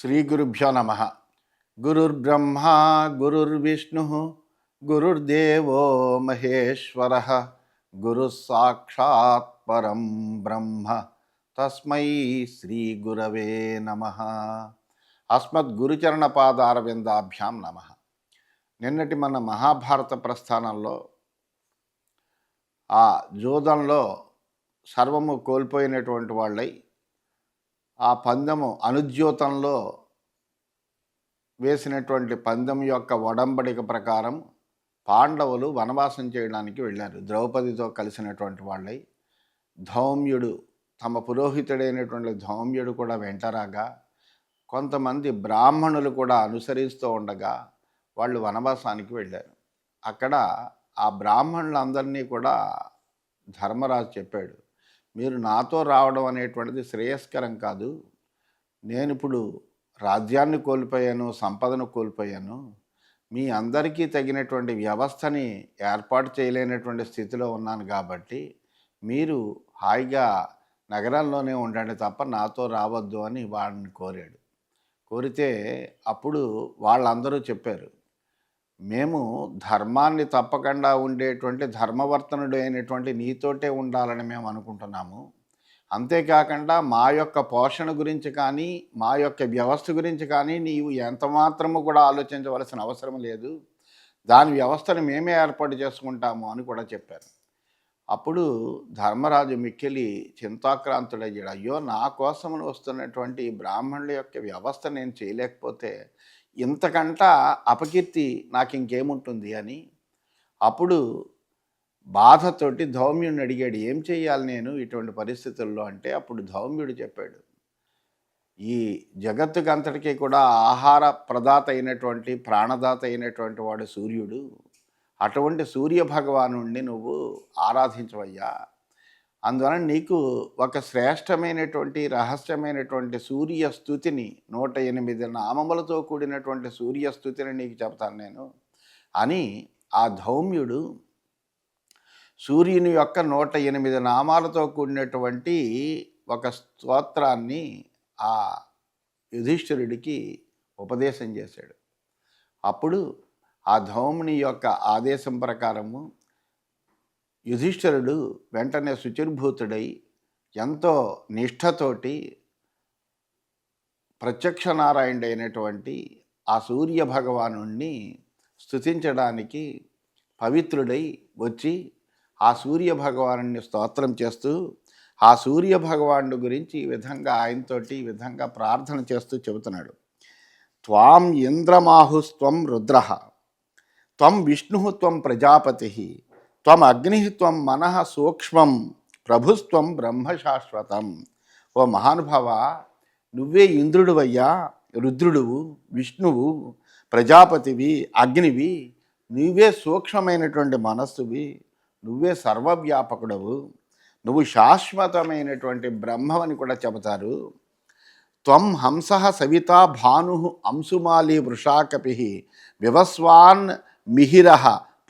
శ్రీ గురుభ్యో నమ. గురుర్బ్రహ్మ గురుర్విష్ణు గురుర్దేవో మహేశ్వర. గురు సాక్షాత్ పరం బ్రహ్మ. తస్మై శ్రీ గురవే నమ. అస్మద్ గురుచరణ పాదారవిందాభ్యాం నమ. నిన్నటి మన మహాభారత ప్రస్థానంలో ఆ జోదంలో సర్వము కోల్పోయినటువంటి వాళ్ళై ఆ పందెము అనుద్యోతంలో వేసినటువంటి పందెం యొక్క ఒడంబడిక ప్రకారం పాండవులు వనవాసం చేయడానికి వెళ్ళారు. ద్రౌపదితో కలిసినటువంటి వాళ్ళై ధౌమ్యుడు తమ పురోహితుడైనటువంటి ధౌమ్యుడు కూడా వెంటరాగా కొంతమంది బ్రాహ్మణులు కూడా అనుసరిస్తూ ఉండగా వాళ్ళు వనవాసానికి వెళ్ళారు. అక్కడ ఆ బ్రాహ్మణులందరినీ కూడా ధర్మరాజు చెప్పాడు. మీరు నాతో రావడం అనేటువంటిది శ్రేయస్కరం కాదు. నేను ఇప్పుడు రాజ్యాన్ని కోల్పోయాను సంపదను కోల్పోయాను. మీ అందరికీ తగినటువంటి వ్యవస్థని ఏర్పాటు చేయలేనటువంటి స్థితిలో ఉన్నాను కాబట్టి మీరు హాయిగా నగరంలోనే ఉండండి తప్ప నాతో రావద్దు అని వాళ్ళని కోరాడు. కోరితే అప్పుడు వాళ్ళందరూ చెప్పారు. మేము ధర్మాన్ని తప్పకుండా ఉండేటువంటి ధర్మవర్తనుడు అయినటువంటి నీతోటే ఉండాలని మేము అనుకుంటున్నాము. అంతేకాకుండా మా యొక్క పోషణ గురించి కానీ మా యొక్క వ్యవస్థ గురించి కానీ నీవు ఎంతమాత్రము కూడా ఆలోచించవలసిన అవసరం లేదు. దాని వ్యవస్థను మేమే ఏర్పాటు చేసుకుంటాము అని కూడా చెప్పారు. అప్పుడు ధర్మరాజు మిక్కిలి చింతాక్రాంతుడయ్యాడు. అయ్యో నా కోసం వస్తున్నటువంటి బ్రాహ్మణుల యొక్క వ్యవస్థ నేను చేయలేకపోతే ఇంతకంట అపకీర్తి నాకు ఇంకేముంటుంది అని. అప్పుడు బాధతోటి ధౌమ్యుడిని అడిగాడు ఏం చేయాలి నేను ఇటువంటి పరిస్థితుల్లో? అంటే అప్పుడు ధౌమ్యుడు చెప్పాడు ఈ జగత్తుకంతటికీ కూడా ఆహార ప్రదాత అయినటువంటి ప్రాణదాత అయినటువంటి వాడు సూర్యుడు. అటువంటి సూర్య భగవాను నువ్వు ఆరాధించవయ్యా. అందువలన నీకు ఒక శ్రేష్టమైనటువంటి రహస్యమైనటువంటి సూర్య స్థుతిని నూట ఎనిమిది నామములతో కూడినటువంటి సూర్య స్థుతిని నీకు చెప్తాను నేను. అని ఆ ధౌమ్యుడు సూర్యుని యొక్క నూట ఎనిమిది నామాలతో కూడినటువంటి ఒక స్తోత్రాన్ని ఆ యుధిష్ఠిరుడికి ఉపదేశం చేశాడు. అప్పుడు ఆ ధౌముని యొక్క ఆదేశం ప్రకారము యుధిష్ఠిరుడు వెంటనే శుచిర్భూతుడై ఎంతో నిష్ఠతోటి ప్రత్యక్ష నారాయణుడైనటువంటి ఆ సూర్య భగవాను స్థుతించడానికి పవిత్రుడై వచ్చి ఆ సూర్య భగవాను స్తోత్రం చేస్తూ ఆ సూర్య భగవానుడు గురించి ఈ విధంగా ఆయనతోటి ఈ విధంగా ప్రార్థన చేస్తూ చెబుతున్నాడు. త్వాం ఇంద్రమాహుస్త్వం రుద్ర త్వం విష్ణు త్వం ప్రజాపతి త్వం అగ్ని త్వం మనః సూక్ష్మం ప్రభుత్వం బ్రహ్మశాశ్వతం. ఓ మహానుభావ నువ్వే ఇంద్రుడువయ్యా రుద్రుడువు విష్ణువు ప్రజాపతివి అగ్నివి నువ్వే సూక్ష్మమైనటువంటి మనస్సువి నువ్వే సర్వవ్యాపకుడవు నువ్వు శాశ్వతమైనటువంటి బ్రహ్మవని కూడా చెబుతారు. త్వం హంస సవిత భాను అంశుమాలి వృషాకపి వివస్వాన్ మిహిర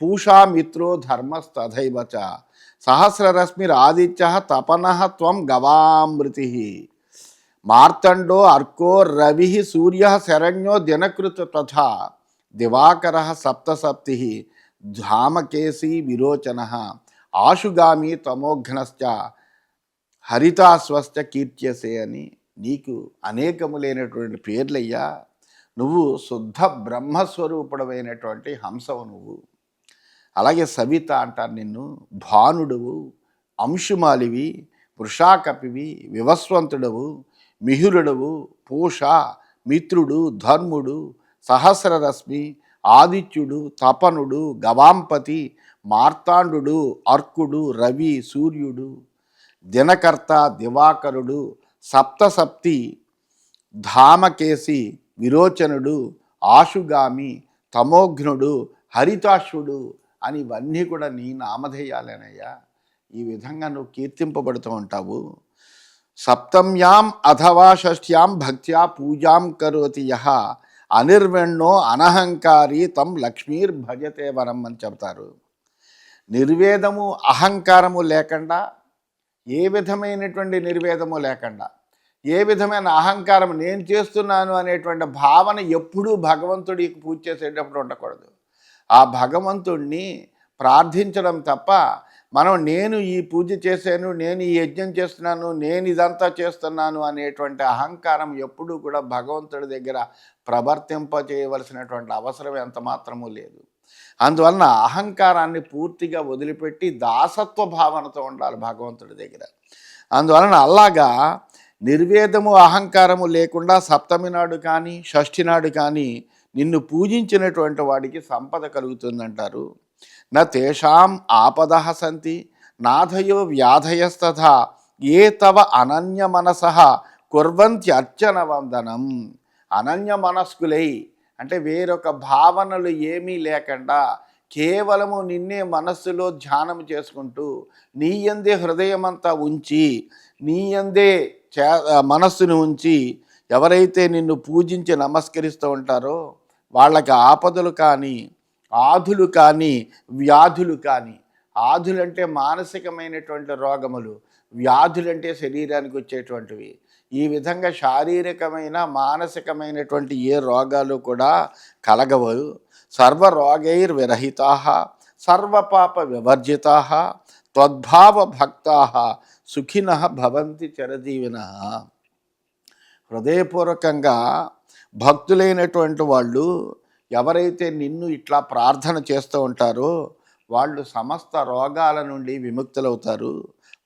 పూషామిత్రో ధర్మస్తథైవ చ సహస్రరశ్మిరాదిత్య తపన త్వం గవామృతి. మార్తండో అర్కో రవి సూర్య శరణ్యో దినకృత తథా. దివాకర సప్తసప్తి. ధామకేశీ విరోచన. ఆశుగామి తమోఘ్నశ్చ. హరితాస్వస్థ కీర్త్యసే అని. నీకు అనేకములైనటువంటి పేర్లయ్యా. నువ్వు శుద్ధ బ్రహ్మస్వరూపుడమైనటువంటి హంసవు నువ్వు. అలాగే సవిత అంటారు నిన్ను భానుడువు అంశుమాలివి వృషాకపివి వివస్వంతుడవు మిహురుడవు పూష మిత్రుడు ధర్ముడు సహస్రరశ్మి ఆదిత్యుడు తపనుడు గవాంపతి మార్తాండు అర్కుడు రవి సూర్యుడు దినకర్త దివాకరుడు సప్తసప్తి ధామకేసి విరోచనుడు ఆశుగామి తమోఘ్నుడు హరితాశ్వుడు అని ఇవన్నీ కూడా నీ నామధేయాలేనయ్యా. ఈ విధంగా నువ్వు కీర్తింపబడుతూ ఉంటావు. సప్తమ్యాం అథవా షష్ట్యాం భక్త్యా పూజాం కరోతి యహ. అనిర్వెణ్ణో అనహంకారి తం లక్ష్మీర్ భజతే వరం అని చెబుతారు. నిర్వేదము అహంకారము లేకుండా ఏ విధమైనటువంటి నిర్వేదము లేకుండా ఏ విధమైన అహంకారం నేను చేస్తున్నాను అనేటువంటి భావన ఎప్పుడూ భగవంతుడికి పూజ చేసేటప్పుడు ఉండకూడదు. ఆ భగవంతుణ్ణి ప్రార్థించడం తప్ప మనం నేను ఈ పూజ చేశాను నేను ఈ యజ్ఞం చేస్తున్నాను నేను ఇదంతా చేస్తున్నాను అనేటువంటి అహంకారం ఎప్పుడూ కూడా భగవంతుడి దగ్గర ప్రవర్తింప చేయవలసినటువంటి అవసరం ఎంత మాత్రము లేదు. అందువలన అహంకారాన్ని పూర్తిగా వదిలిపెట్టి దాసత్వ భావనతో ఉండాలి భగవంతుడి దగ్గర. అందువలన అలాగా నిర్వేదము అహంకారము లేకుండా సప్తమి నాడు కానీ షష్ఠి నాడు కానీ నిన్ను పూజించినటువంటి వాడికి సంపద కలుగుతుందంటారు. నా తేషాం ఆపద సంతి నాథయో వ్యాధయస్తథా ఏ తవ అనన్య మనస కుర్వంతి అర్చన వందనం అనన్య మనస్కులై అంటే వేరొక భావనలు ఏమీ లేకుండా కేవలము నిన్నే మనస్సులో ధ్యానం చేసుకుంటూ నీ ఎందే హృదయమంతా ఉంచి నీ యందే చే మనస్సును ఉంచి ఎవరైతే నిన్ను పూజించి నమస్కరిస్తూ ఉంటారో వాళ్ళకి ఆపదలు కానీ ఆధులు కానీ వ్యాధులు కానీ. ఆధులంటే మానసికమైనటువంటి రోగములు వ్యాధులంటే శరీరానికి వచ్చేటువంటివి. ఈ విధంగా శారీరకమైన మానసికమైనటువంటి ఏ రోగాలు కూడా కలగవు. సర్వరోగైర్ విరహితా సర్వపాప వివర్జితా త్వద్భావ భక్తా సుఖిన భవంతి చరజీవిన. హృదయపూర్వకంగా భక్తులైనటువంటి వాళ్ళు ఎవరైతే నిన్ను ఇట్లా ప్రార్థన చేస్తూ ఉంటారో వాళ్ళు సమస్త రోగాల నుండి విముక్తులవుతారు.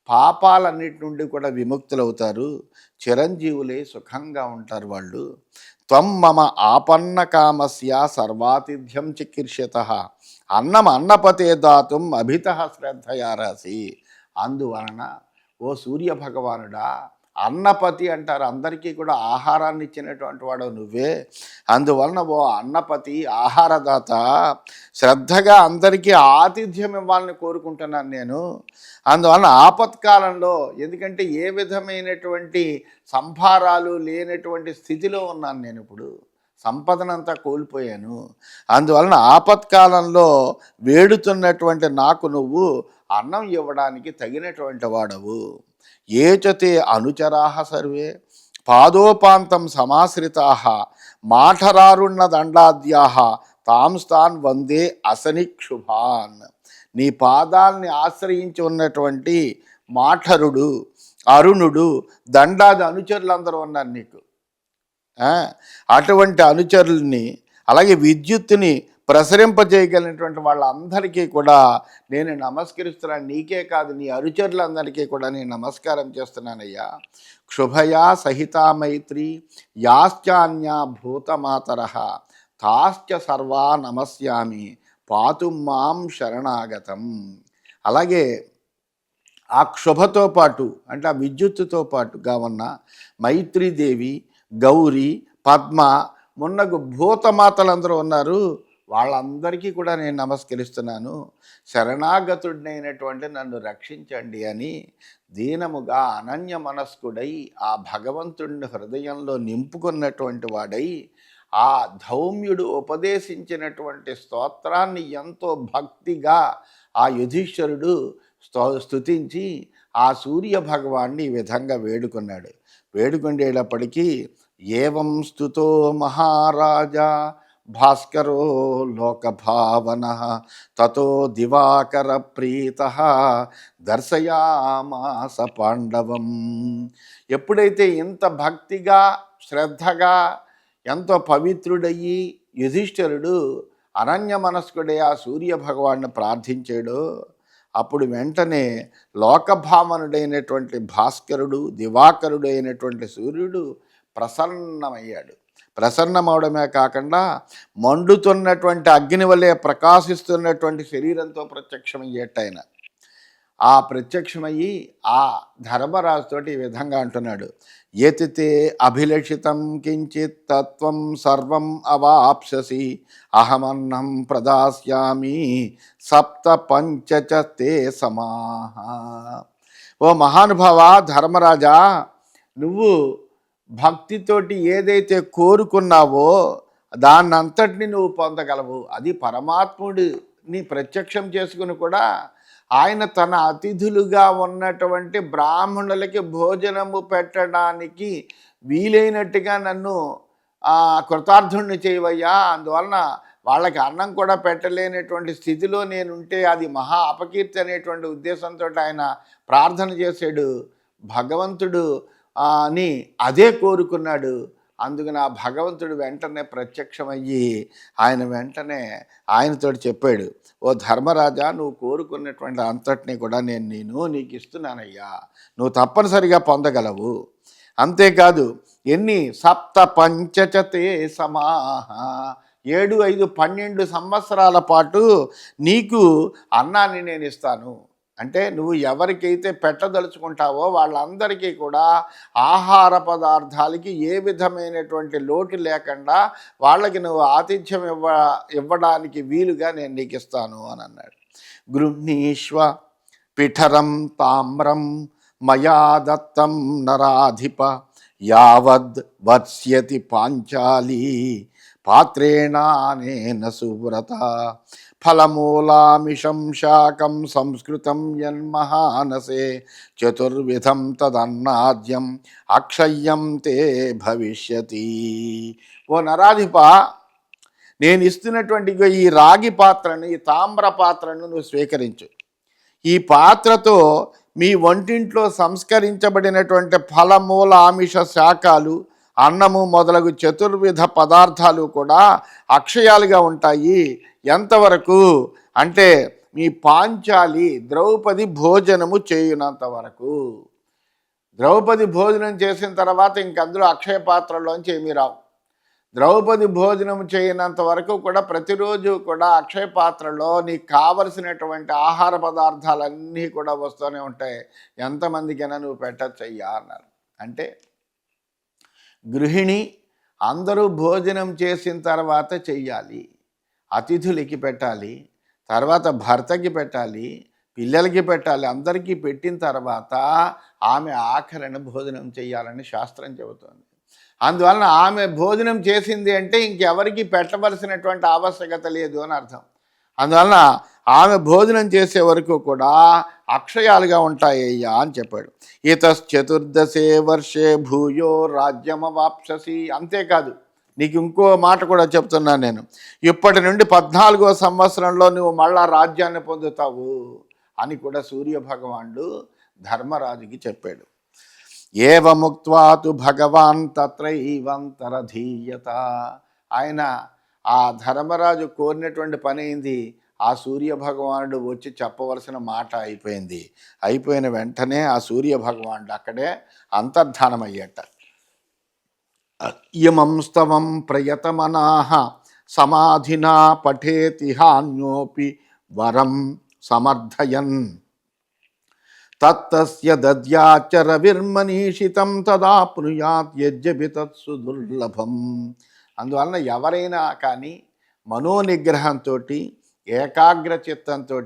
పాపాలన్నిటి నుండి కూడా విముక్తులవుతారు. చిరంజీవులే సుఖంగా ఉంటారు వాళ్ళు. త్వం మమ ఆపన్న కామస్య సర్వాతిథ్యం చికీర్షత. అన్నం అన్నపతే దాతుం అభిత శ్రద్ధయారాసి అందువలన ఓ సూర్య భగవానుడా అన్నపతి అంటారు. అందరికీ కూడా ఆహారాన్ని ఇచ్చినటువంటి వాడు నువ్వే. అందువలన ఓ అన్నపతి ఆహారదాత శ్రద్ధగా అందరికీ ఆతిథ్యం ఇవ్వాలని కోరుకుంటున్నాను నేను. అందువలన ఆపత్కాలంలో ఎందుకంటే ఏ విధమైనటువంటి సంభారాలు లేనటువంటి స్థితిలో ఉన్నాను నేను ఇప్పుడు. సంపదనంతా కోల్పోయాను. అందువలన ఆపత్కాలంలో వేడుతున్నటువంటి నాకు నువ్వు అన్నం ఇవ్వడానికి తగినటువంటి వాడవు. ఏచతే అనుచరాः సర్వే పాదోపాంతం సమాశ్రితా మాఠరారుణ దండాద్యా తాంస్తాన్ వందే అసనిక్షుభాన్. నీ పాదాల్ని ఆశ్రయించి ఉన్నటువంటి మాఠరుడు అరుణుడు దండాది అనుచరులందరూ ఉన్నారు నీకు. అటువంటి అనుచరుల్ని అలాగే విద్యుత్తుని ప్రసరింపజేయగలిగినటువంటి వాళ్ళందరికీ కూడా నేను నమస్కరిస్తున్నాను నీకే కాదు నీ అనుచరులందరికీ కూడా నేను నమస్కారం చేస్తున్నానయ్యా. క్షుభయా సహితా మైత్రి యాశ్చాన్యా భూతమాతర. తాశ్చ సర్వా నమస్యామి పాతు మాం శరణాగతం. అలాగే ఆ క్షుభతో పాటు అంటే ఆ విద్యుత్తుతో పాటుగా ఉన్న మైత్రీదేవి గౌరీ పద్మ మున్నగు భూతమాతలందరూ ఉన్నారు. వాళ్ళందరికీ కూడా నేను నమస్కరిస్తున్నాను. శరణాగతుడినైనటువంటి నన్ను రక్షించండి అని దీనముగా అనన్య మనస్కుడై ఆ భగవంతుడిని హృదయంలో నింపుకున్నటువంటి వాడై ఆ ధౌమ్యుడు ఉపదేశించినటువంటి స్తోత్రాన్ని ఎంతో భక్తిగా ఆ యుధిష్ఠరుడు స్తో స్తుతించి ఆ సూర్య భగవాన్ని ఈ విధంగా వేడుకున్నాడు. వేడుకుండేటప్పటికీ ఏవం స్థుతో మహారాజా భాస్కరో లోకభావన తతో దివాకర ప్రీత దర్శయామాస పాండవం. ఎప్పుడైతే ఇంత భక్తిగా శ్రద్ధగా ఎంతో పవిత్రుడయ్యి యుధిష్ఠిరుడు అనన్య మనస్కుడే ఆ సూర్య భగవాన్ని ప్రార్థించాడో అప్పుడు వెంటనే లోకభావనుడైనటువంటి భాస్కరుడు దివాకరుడు అయినటువంటి సూర్యుడు ప్రసన్నమయ్యాడు. ప్రసన్నమవడమే కాకుండా మండుతున్నటువంటి అగ్ని వలె ప్రకాశిస్తున్నటువంటి శరీరంతో ప్రత్యక్షమయ్యేటైన ఆ ప్రత్యక్షమయ్యి ఆ ధర్మరాజుతోటి ఈ విధంగా అంటున్నాడు. ఎతితే అభిలషితం కించిత్ తత్వం సర్వం అవాప్ససి అహమన్నం ప్రదాస్యామి సప్త పంచ తే సమాహ. ఓ మహానుభావ ధర్మరాజా నువ్వు భక్తితోటి ఏదైతే కోరుకున్నావో దాన్నంతటిని నువ్వు పొందగలవు. అది పరమాత్ముడిని ప్రత్యక్షం చేసుకుని కూడా ఆయన తన అతిథులుగా ఉన్నటువంటి బ్రాహ్మణులకి భోజనము పెట్టడానికి వీలైనట్టుగా నన్ను కృతార్థుణ్ణి చేయవయ్యా. అందువలన వాళ్ళకి అన్నం కూడా పెట్టలేనటువంటి స్థితిలో నేనుంటే అది మహా అపకీర్తి అనేటువంటి ఉద్దేశంతో ఆయన ప్రార్థన చేశాడు. భగవంతుడు అని అదే కోరుకున్నాడు. అందుకని ఆ భగవంతుడు వెంటనే ప్రత్యక్షమయ్యి ఆయన వెంటనే ఆయనతో చెప్పాడు. ఓ ధర్మరాజా నువ్వు కోరుకున్నటువంటి అంతటిని కూడా నేను నేను నీకు ఇస్తున్నానయ్యా. నువ్వు తప్పనిసరిగా పొందగలవు. అంతేకాదు ఎన్ని సప్త పంచచతే సమాహ ఏడు ఐదు పన్నెండు సంవత్సరాల పాటు నీకు అన్నాన్ని నేను ఇస్తాను. అంటే నువ్వు ఎవరికైతే పెట్టదలుచుకుంటావో వాళ్ళందరికీ కూడా ఆహార పదార్థాలకి ఏ విధమైనటువంటి లోటు లేకుండా వాళ్ళకి నువ్వు ఆతిథ్యం ఇవ్వ ఇవ్వడానికి వీలుగా నేను నీకు ఇస్తాను అని అన్నాడు. గృహ్ణీష్వ పిఠరం తామ్రం మయా దత్తం నరాధిప యావద్ వత్స్యతి పాంచాలి పాత్రేణానేన సువ్రత. ఫలమూలామిషం శాకం సంస్కృతం యన్మహానసే. చతుర్విధం తదన్నాద్యం అక్షయ్యం తే భవిష్యతి. ఓ నరాధిప నేను ఇస్తున్నటువంటి ఈ రాగి పాత్రను ఈ తామ్ర పాత్రను నువ్వు స్వీకరించు. ఈ పాత్రతో మీ వంటింట్లో సంస్కరించబడినటువంటి ఫలమూల ఆమిష శాఖలు అన్నము మొదలగు చతుర్విధ పదార్థాలు కూడా అక్షయాలుగా ఉంటాయి. ఎంతవరకు? అంటే మీ పాంచాలి ద్రౌపది భోజనము చేయునంత వరకు. ద్రౌపది భోజనం చేసిన తర్వాత ఇంకందులో అక్షయ పాత్రలోంచి ఏమీ రావు. ద్రౌపది భోజనం చేయనంత వరకు కూడా ప్రతిరోజు కూడా అక్షయ పాత్రలో నీకు కావలసినటువంటి ఆహార పదార్థాలన్నీ కూడా వస్తూనే ఉంటాయి. ఎంతమందికైనా నువ్వు పెట్టచ్చయ్యా అన్నారు. అంటే గృహిణి అందరూ భోజనం చేసిన తర్వాత చెయ్యాలి. అతిథులకి పెట్టాలి. తర్వాత భర్తకి పెట్టాలి. పిల్లలకి పెట్టాలి. అందరికీ పెట్టిన తర్వాత ఆమె ఆఖరణ భోజనం చేయాలని శాస్త్రం చెబుతోంది. అందువలన ఆమె భోజనం చేసింది అంటే ఇంకెవరికి పెట్టవలసినటువంటి ఆవశ్యకత లేదు అని అర్థం. అందువలన ఆమె భోజనం చేసే వరకు కూడా అక్షయాలుగా ఉంటాయ్యా అని చెప్పాడు. ఇతశ్చతుర్దశే వర్షే భూయో రాజ్యమవాప్ససి అంతేకాదు నీకు ఇంకో మాట కూడా చెప్తున్నాను నేను. ఇప్పటి నుండి పద్నాలుగో సంవత్సరంలో నువ్వు మళ్ళా రాజ్యాన్ని పొందుతావు అని కూడా సూర్య భగవానుడు ధర్మరాజుకి చెప్పాడు. ఏవముక్వాతు భగవాన్ తత్రైవంతరధీయత. ఆయన ఆ ధర్మరాజు కోరినటువంటి పని అయింది ఆ సూర్య భగవానుడు వచ్చి చెప్పవలసిన మాట అయిపోయింది. అయిపోయిన వెంటనే ఆ సూర్య భగవానుడు అక్కడే అంతర్ధానమయ్యట. ఇమంస్తవం ప్రయతమనాహ సమాధినా పఠేతిహాన్యోపి వరం సమర్థయన్. తత్తస్య దద్యాచ రవిర్మనీషితం తదాప్నుయాత్ యజ్జపి తత్సు దుర్లభం. అందువలన ఎవరైనా కానీ మనోనిగ్రహంతో ఏకాగ్ర చిత్తంతో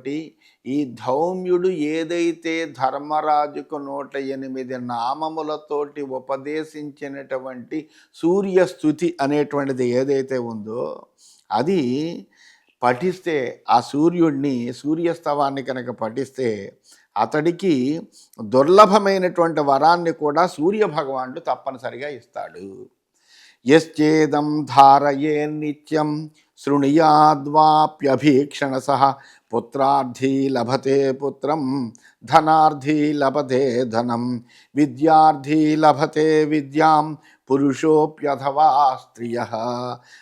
ఈ ధౌమ్యుడు ఏదైతే ధర్మరాజుకు నూట ఎనిమిది నామములతోటి ఉపదేశించినటువంటి సూర్యస్థుతి అనేటువంటిది ఏదైతే ఉందో అది పఠిస్తే ఆ సూర్యుడిని సూర్యస్తవాన్ని కనుక పఠిస్తే అతడికి దుర్లభమైనటువంటి వరాన్ని కూడా సూర్యభగవానుడు తప్పనిసరిగా ఇస్తాడు. యశ్చేదం ధారయే నిత్యం శృణుయాద్వాప్యభీక్షణ సహ పుత్రార్థీ లభతే పుత్రం ధనార్థీ లభతే ధనం విద్యార్థీ లభతే విద్యాం పురుషోప్యథవా స్త్రియ.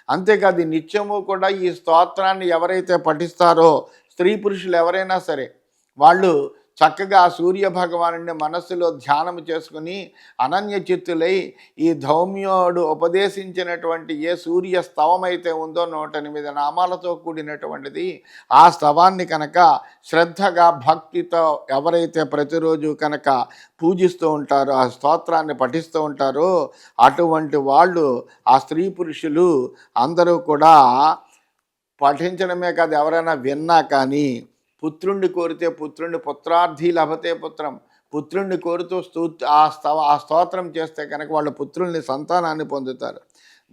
అంతేకాదు నిత్యము కూడా ఈ స్తోత్రాన్ని ఎవరైతే పఠిస్తారో స్త్రీ పురుషులు ఎవరైనా సరే వాళ్ళు చక్కగా సూర్య భగవానుని మనస్సులో ధ్యానం చేసుకుని అనన్య చిత్తులై ఈ ధౌమ్యోడు ఉపదేశించినటువంటి ఏ సూర్య స్తవం అయితే ఉందో నూట ఎనిమిది నామాలతో కూడినటువంటిది ఆ స్తవాన్ని కనుక శ్రద్ధగా భక్తితో ఎవరైతే ప్రతిరోజు కనుక పూజిస్తూ ఉంటారో ఆ స్తోత్రాన్ని పఠిస్తూ ఉంటారో అటువంటి వాళ్ళు ఆ స్త్రీ పురుషులు అందరూ కూడా పఠించడమే కాదు ఎవరైనా విన్నా కానీ పుత్రుణ్ణి కోరితే పుత్రుణ్ణి పుత్రార్థి లభతే పుత్రం. పుత్రుణ్ణి కోరుతూ స్తూ ఆ స్తవ ఆ స్తోత్రం చేస్తే కనుక వాళ్ళ పుత్రుల్ని సంతానాన్ని పొందుతారు.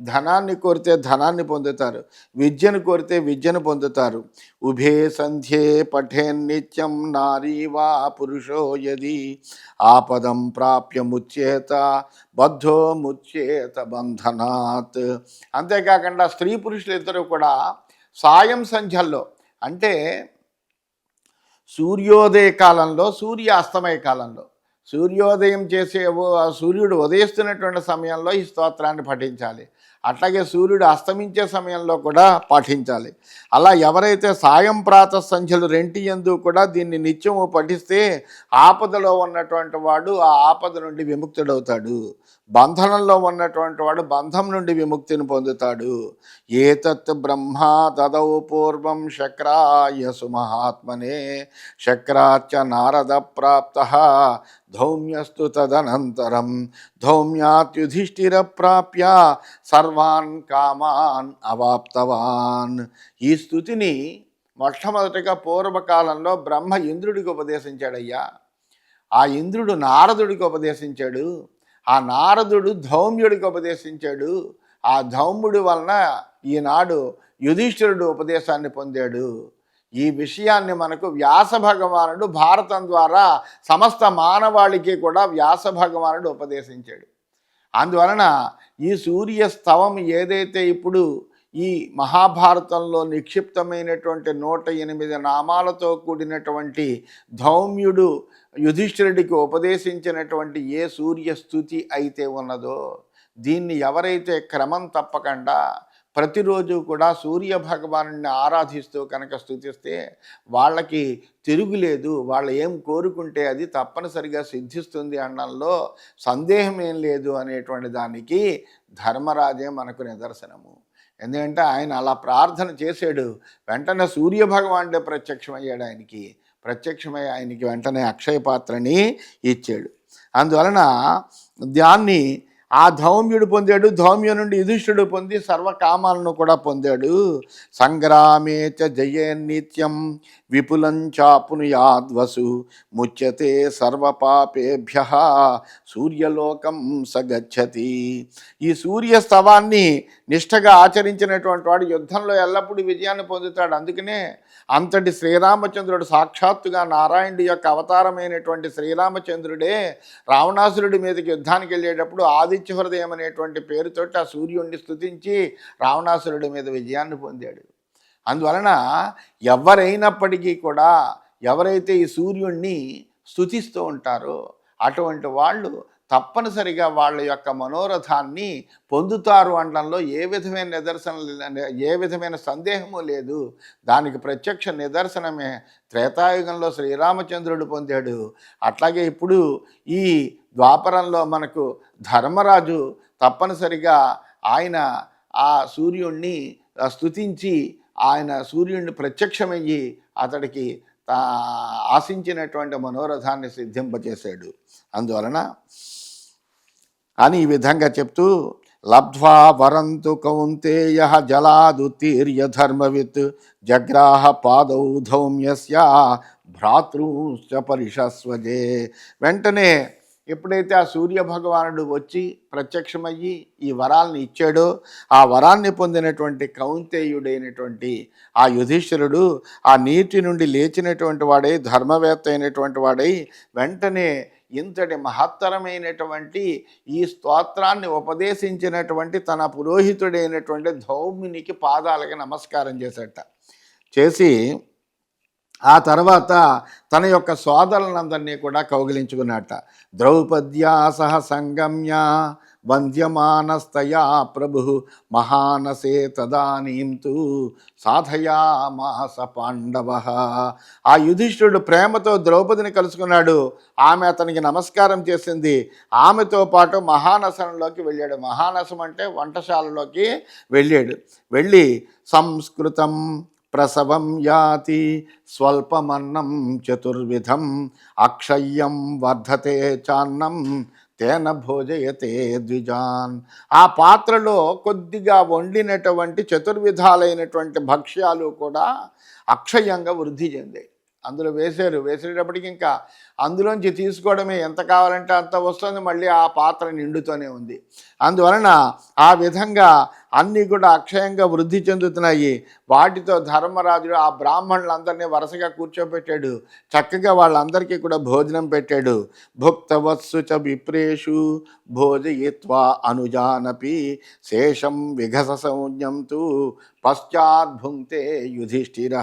ధనాన్ని కోరితే ధనాన్ని పొందుతారు. విద్యను కోరితే విద్యను పొందుతారు. ఉభే సంధ్యే పఠే నారీ వా పురుషో యది. ఆపదం ప్రాప్య ముచ్యేత బద్ధో ముచ్యేత బంధనాత్. అంతేకాకుండా స్త్రీ పురుషులు ఇద్దరు కూడా సాయం సంధ్యల్లో అంటే సూర్యోదయ కాలంలో సూర్య అస్తమయ కాలంలో. సూర్యోదయం చేసే ఆ సూర్యుడు ఉదయిస్తున్నటువంటి సమయంలో ఈ స్తోత్రాన్ని పఠించాలి. అట్లాగే సూర్యుడు అస్తమించే సమయంలో కూడా పాటించాలి అలా ఎవరైతే సాయం ప్రాత సంఖ్యలు రెంటి ఎందు కూడా దీన్ని నిత్యము పఠిస్తే ఆపదలో ఉన్నటువంటి వాడు ఆ ఆపద నుండి విముక్తుడవుతాడు. బంధనంలో ఉన్నటువంటి వాడు బంధం నుండి విముక్తిని పొందుతాడు. ఏతత్ బ్రహ్మ దదౌ పూర్వం శక్రాయ సుమహాత్మనే శక్రాచ నారద ప్రాప్త ధౌమ్యస్తు తదనంతరం ధౌమ్యాత్యుధిష్ఠిర ప్రాప్య సర్వాన్ కామాన్ అవాప్తవాన్. ఈ స్థుతిని మొట్టమొదటిగా పూర్వకాలంలో బ్రహ్మ ఇంద్రుడికి ఉపదేశించాడయ్యా. ఆ ఇంద్రుడు నారదుడికి ఉపదేశించాడు. ఆ నారదుడు ధౌమ్యుడికి ఉపదేశించాడు. ఆ ధౌమ్యుడి వలన ఈనాడు యుధిష్ఠిరుడు ఉపదేశాన్ని పొందాడు. ఈ విషయాన్ని మనకు వ్యాస భగవానుడు భారతం ద్వారా సమస్త మానవాళికి కూడా వ్యాస భగవానుడు ఉపదేశించాడు. అందువలన ఈ సూర్యస్తవం ఏదైతే ఇప్పుడు ఈ మహాభారతంలో నిక్షిప్తమైనటువంటి నూట ఎనిమిది నామాలతో కూడినటువంటి ధౌమ్యుడు యుధిష్ఠిరుడికి ఉపదేశించినటువంటి ఏ సూర్య స్థుతి అయితే ఉన్నదో దీన్ని ఎవరైతే క్రమం తప్పకుండా ప్రతిరోజు కూడా సూర్య భగవాను ఆరాధిస్తూ కనుక స్థుతిస్తే వాళ్ళకి తిరుగులేదు వాళ్ళు ఏం కోరుకుంటే అది తప్పనిసరిగా సిద్ధిస్తుంది అనడంలో సందేహం ఏం లేదు అనేటువంటి దానికి ధర్మరాజే మనకు నిదర్శనము. ఎందుకంటే ఆయన అలా ప్రార్థన చేశాడు వెంటనే సూర్య భగవానుడే ప్రత్యక్షమయ్యాడు ఆయనకి. ప్రత్యక్షమై ఆయనకి వెంటనే అక్షయ పాత్రని ఇచ్చాడు. అందువలన దాన్ని ఆ ధౌమ్యుడు పొందాడు ధౌమ్య నుండి యుధిష్ఠుడు పొంది సర్వకామాలను కూడా పొందాడు. సంగ్రామే చ జయే నిత్యం విపులం చాపునుయాద్వసు ముచ్యతే సర్వపాపేభ్య సూర్యలోకం సగచ్చతి. ఈ సూర్యస్తవాన్ని నిష్ఠగా ఆచరించినటువంటి వాడు యుద్ధంలో ఎల్లప్పుడూ విజయాన్ని పొందుతాడు. అందుకనే అంతటి శ్రీరామచంద్రుడు సాక్షాత్తుగా నారాయణుడి యొక్క అవతారమైనటువంటి శ్రీరామచంద్రుడే రావణాసురుడి మీదకి యుద్ధానికి వెళ్ళేటప్పుడు ఆది ఆదిత్య హృదయం అనేటువంటి పేరుతోటి ఆ సూర్యుడిని స్తుతించి రావణాసురుడి మీద విజయాన్ని పొందాడు. అందువలన ఎవరైనప్పటికీ కూడా ఎవరైతే ఈ సూర్యుణ్ణి స్తుతిస్తూ ఉంటారో అటువంటి వాళ్ళు తప్పనిసరిగా వాళ్ళ యొక్క మనోరథాన్ని పొందుతారు అనడంలో ఏ విధమైన నిదర్శనం ఏ విధమైన సందేహము లేదు. దానికి ప్రత్యక్ష నిదర్శనమే. త్రేతాయుగంలో శ్రీరామచంద్రుడు పొందాడు. అట్లాగే ఇప్పుడు ఈ ద్వాపరంలో మనకు ధర్మరాజు తప్పనిసరిగా ఆయన ఆ సూర్యుణ్ణి స్థుతించి స్తుతించి ఆయన సూర్యుడిని ప్రత్యక్షమయ్యి అతడికి తా ఆశించినటువంటి మనోరథాన్ని సిద్ధింపచేశాడు. అందువలన అని ఈ విధంగా చెప్తూ లబ్ధ్వా వరంతు కౌంతేయ జలాదుతీర్య ధర్మవిత్ జగ్రాహ పాదౌ ధౌమ్యస్య భ్రాతృశ్చ పరిషస్వజే వెంటనే ఎప్పుడైతే ఆ సూర్య భగవానుడు వచ్చి ప్రత్యక్షమయ్యి ఈ వరాల్ని ఇచ్చాడో ఆ వరాన్ని పొందినటువంటి కౌంతేయుడైనటువంటి ఆ యుధిష్ఠిరుడు ఆ నీటి నుండి లేచినటువంటి వాడై ధర్మవేత్త అయినటువంటి వాడై వెంటనే ఇంతటి మహత్తరమైనటువంటి ఈ స్తోత్రాన్ని ఉపదేశించినటువంటి తన పురోహితుడైనటువంటి ధౌమ్యునికి పాదాలకి నమస్కారం చేసేట. చేసి ఆ తర్వాత తన యొక్క సోదరులందరినీ కూడా కౌగిలించుకున్నట్ట. ద్రౌపద్యా సహ సంగమ్య వంద్యమానస్తయా ప్రభు మహానసే తదానీంతు సాధయా సాధయామాస పాండవ. ఆ యుధిష్ఠుడు ప్రేమతో ద్రౌపదిని కలుసుకున్నాడు. ఆమె అతనికి నమస్కారం చేసింది. ఆమెతో పాటు మహానసంలోకి వెళ్ళాడు. మహానసం అంటే వంటశాలలోకి వెళ్ళాడు. వెళ్ళి సంస్కృతం ప్రసవం యాతి స్వల్పమన్నం చతుర్విధం అక్షయ్యం వర్ధతే చాన్నం తేన భోజయతే ద్విజాన్. ఆ పాత్రలో కొద్దిగా వండినటువంటి చతుర్విధాలైనటువంటి భక్ష్యాలు కూడా అక్షయంగా వృద్ధి చెందాయి. అందులో వేశారు. వేసేటప్పటికి ఇంకా అందులోంచి తీసుకోవడమే ఎంత కావాలంటే అంత వస్తుంది. మళ్ళీ ఆ పాత్ర నిండుతూనే ఉంది. అందువలన ఆ విధంగా అన్నీ కూడా అక్షయంగా వృద్ధి చెందుతున్నాయి. వాటితో ధర్మరాజుడు ఆ బ్రాహ్మణులందరినీ వరుసగా కూర్చోబెట్టాడు. చక్కగా వాళ్ళందరికీ కూడా భోజనం పెట్టాడు. భుక్తవత్సు చ విప్రేషు భోజయిత్వా అనుజానపి శేషం విఘస సంజ్ఞంతు పశ్చాద్భుంక్తే యుధిష్ఠిర.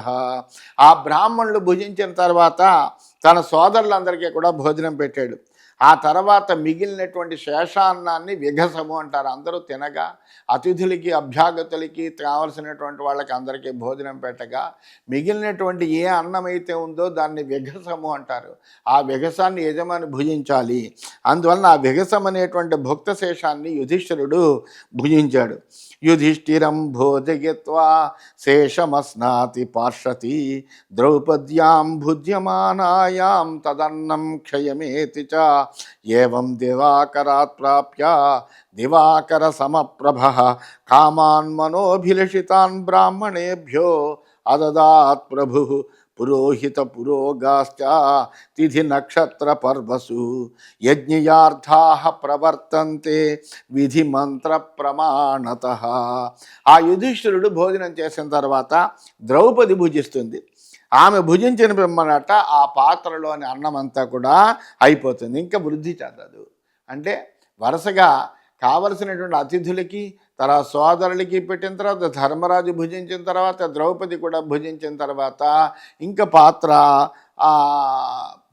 ఆ బ్రాహ్మణులు భుజించిన తర్వాత తన సోదరులందరికీ కూడా భోజనం పెట్టాడు. ఆ తర్వాత మిగిలినటువంటి శేషాన్నాన్ని విఘసము అంటారు. అందరూ తినగా అతిథులకి అభ్యాగతులకి కావలసినటువంటి వాళ్ళకి అందరికీ భోజనం పెట్టగా మిగిలినటువంటి ఏ అన్నం అయితే ఉందో దాన్ని విఘసము అంటారు. ఆ విఘసాన్ని యజమాని భుజించాలి. అందువలన ఆ విఘసం అనేటువంటి భుక్త శేషాన్ని యుధిష్ఠిరుడు భుజించాడు. యుధిష్ఠిరం భోజయత్వా శేషమస్నాతి పార్షతి ద్రౌపద్యాం భుజ్యమానాయాం తదన్నం క్షయమేతి చ ఏం దివాకరాత్ ప్రాప్య దివాకర సమప్రభ కామాన్ మనోభిలషితాన్ బ్రాహ్మణేభ్యో అదదాత్ ప్రభు పురోహిత పురోగాశ్చ తిథి నక్షత్ర పర్వసు యజ్ఞయార్థా ప్రవర్తంతే విధి మంత్ర ప్రమాణత. ఆ యుధిష్ఠిరుడు భోజనం చేసిన తర్వాత ద్రౌపది భుజిస్తుంది. ఆమె భుజించిన పిమ్మనట ఆ పాత్రలోని అన్నం అంతా కూడా అయిపోతుంది. ఇంకా వృద్ధి చెందదు. అంటే వరుసగా కావలసినటువంటి అతిథులకి తర్వాత సోదరులకి పెట్టిన తర్వాత ధర్మరాజు భుజించిన తర్వాత ద్రౌపది కూడా భుజించిన తర్వాత ఇంకా పాత్ర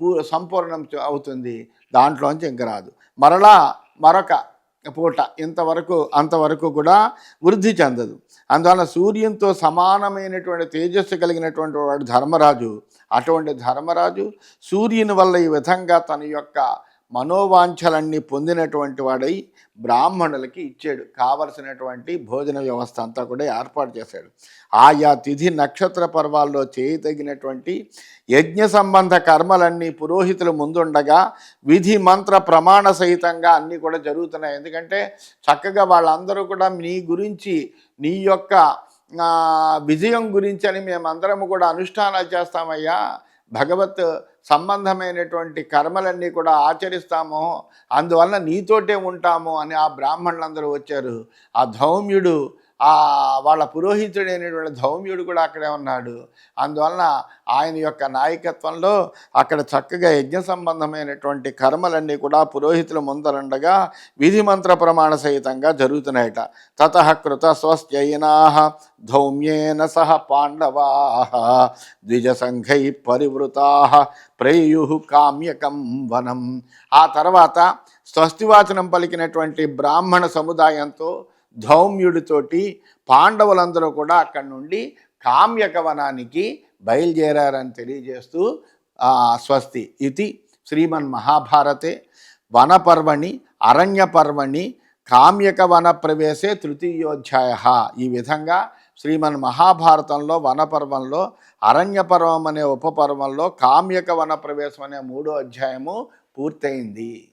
పూ సంపూర్ణం అవుతుంది. దాంట్లోంచి ఇంక రాదు. మరలా మరొక పూట ఇంతవరకు అంతవరకు కూడా వృద్ధి చెందదు. అందువలన సూర్యునితో సమానమైనటువంటి తేజస్సు కలిగినటువంటి వాడు ధర్మరాజు. అటువంటి ధర్మరాజు సూర్యుని వల్ల ఈ విధంగా తన యొక్క మనోవాంఛలన్నీ పొందినటువంటి వాడై బ్రాహ్మణులకి ఇచ్చాడు. కావలసినటువంటి భోజన వ్యవస్థ అంతా కూడా ఏర్పాటు చేశాడు. ఆయా తిథి నక్షత్ర పర్వాల్లో చేయదగినటువంటి యజ్ఞ సంబంధ కర్మలన్నీ పురోహితులు ముందుండగా విధి మంత్ర ప్రమాణ సహితంగా అన్నీ కూడా జరుగుతున్నాయి. ఎందుకంటే చక్కగా వాళ్ళందరూ కూడా నీ గురించి నీ యొక్క విజయం గురించి అని మేమందరము కూడా అనుష్ఠానాలు చేస్తామయ్యా. భగవత్ సంబంధమైనటువంటి కర్మలన్నీ కూడా ఆచరిస్తాము. అందువలన నీతోటే ఉంటాము అని ఆ బ్రాహ్మణులందరూ వచ్చారు. ఆ ధౌమ్యుడు ఆ వాళ్ళ పురోహితుడైనటువంటి ధౌమ్యుడు కూడా అక్కడే ఉన్నాడు. అందువలన ఆయన యొక్క నాయకత్వంలో అక్కడ చక్కగా యజ్ఞ సంబంధమైనటువంటి కర్మలన్నీ కూడా పురోహితుల ముందరుండగా విధి మంత్ర ప్రమాణ సహితంగా జరుగుతున్నాయట. తత కృత స్వస్యయినా ధౌమ్యేన సహ పాండవా ద్విజసంఘై పరివృతా ప్రేయు కామ్యకం వనం. ఆ తర్వాత స్వస్తివాచనం పలికినటువంటి బ్రాహ్మణ సముదాయంతో ధౌమ్యుడితోటి పాండవులందరూ కూడా అక్కడి నుండి కామ్యక వనానికి బయలుదేరారని తెలియజేస్తూ స్వస్తి. ఇది శ్రీమన్ మహాభారతే. వనపర్వణి అరణ్యపర్వణి కామ్యక వన ప్రవేశే తృతీయోధ్యాయ. ఈ విధంగా శ్రీమన్ మహాభారతంలో వనపర్వంలో అరణ్యపర్వం అనే ఉపపర్వంలో కామ్యక వన ప్రవేశం అనే మూడో అధ్యాయము పూర్తయింది.